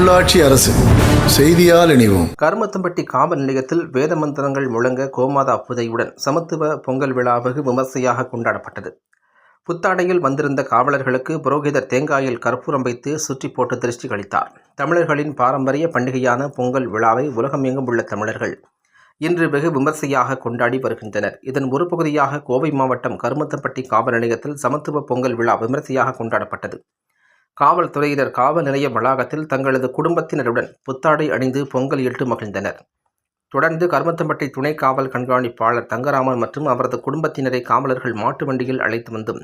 உள்ளாட்சி அரசு. செய்தியால் இணைவோம். கருமத்தம்பட்டி காவல் நிலையத்தில் வேத மந்திரங்கள் முழங்க கோமாதா பூஜையுடன் சமத்துவ பொங்கல் விழா வெகு விமர்சையாக கொண்டாடப்பட்டது. புத்தாடையில் வந்திருந்த காவலர்களுக்கு புரோகிதர் தேங்காயில் கற்பூரம் வைத்து சுற்றி போட்டு திருஷ்டி கழித்தார் தமிழர்களின் பாரம்பரிய பண்டிகையான பொங்கல் விழாவை உலகமெங்கும் உள்ள தமிழர்கள் இன்று வெகு விமர்சையாக கொண்டாடி வருகின்றனர். இதன் ஒரு பகுதியாக கோவை மாவட்டம் கருமத்தம்பட்டி காவல் நிலையத்தில் சமத்துவ பொங்கல் விழா விமர்சையாக கொண்டாடப்பட்டது. காவல்துறையினர் காவல் நிலைய வளாகத்தில் தங்களது குடும்பத்தினருடன் புத்தாடை அணிந்து பொங்கல் இட்டு மகிழ்ந்தனர். தொடர்ந்து கருமத்தம்பட்டி துணை காவல் கண்காணிப்பாளர் தங்கராமன் மற்றும் அவரது குடும்பத்தினரை காவலர்கள் மாட்டு வண்டியில் அழைத்து வந்தும்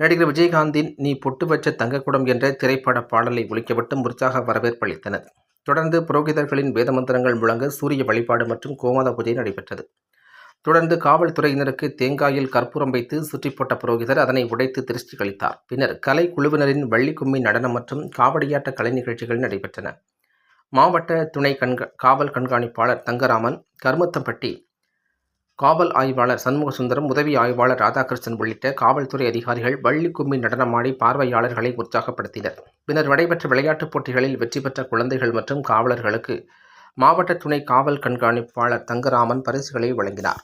நடிகர் விஜயகாந்தின் நீ பொட்டு வச்ச தங்கக்குடம் என்ற திரைப்பட பாடலை ஒழிக்கப்பட்டு உற்சாக வரவேற்பு அளித்தனர். தொடர்ந்து புரோகிதர்களின் வேதமந்திரங்கள் முழங்க சூரிய வழிபாடு மற்றும் கோமாத பூஜை நடைபெற்றது. தொடர்ந்து காவல்துறையினருக்கு தேங்காயில் கற்பூரம் வைத்து சுற்றி போட்ட புரோகிதர் அதனை உடைத்து திருஷ்டி கழித்தார் பின்னர் கலை குழுவினரின் வள்ளிக்கும்மி நடனம் மற்றும் காவடியாட்ட கலை நிகழ்ச்சிகள் நடைபெற்றன. மாவட்ட துணை கண்க காவல் கண்காணிப்பாளர் தங்கராமன் கருமத்தம்பட்டி காவல் ஆய்வாளர் சண்முகசுந்தரம் உதவி ஆய்வாளர் ராதாகிருஷ்ணன் உள்ளிட்ட காவல்துறை அதிகாரிகள் வள்ளி கும்மி நடனமாடி பார்வையாளர்களை உற்சாகப்படுத்தினர். பின்னர் நடைபெற்ற விளையாட்டுப் போட்டிகளில் வெற்றி பெற்ற குழந்தைகள் மற்றும் காவலர்களுக்கு மாவட்ட துணை காவல் கண்காணிப்பாளர் தங்கராமன் பரிசுகளை வழங்கினார்.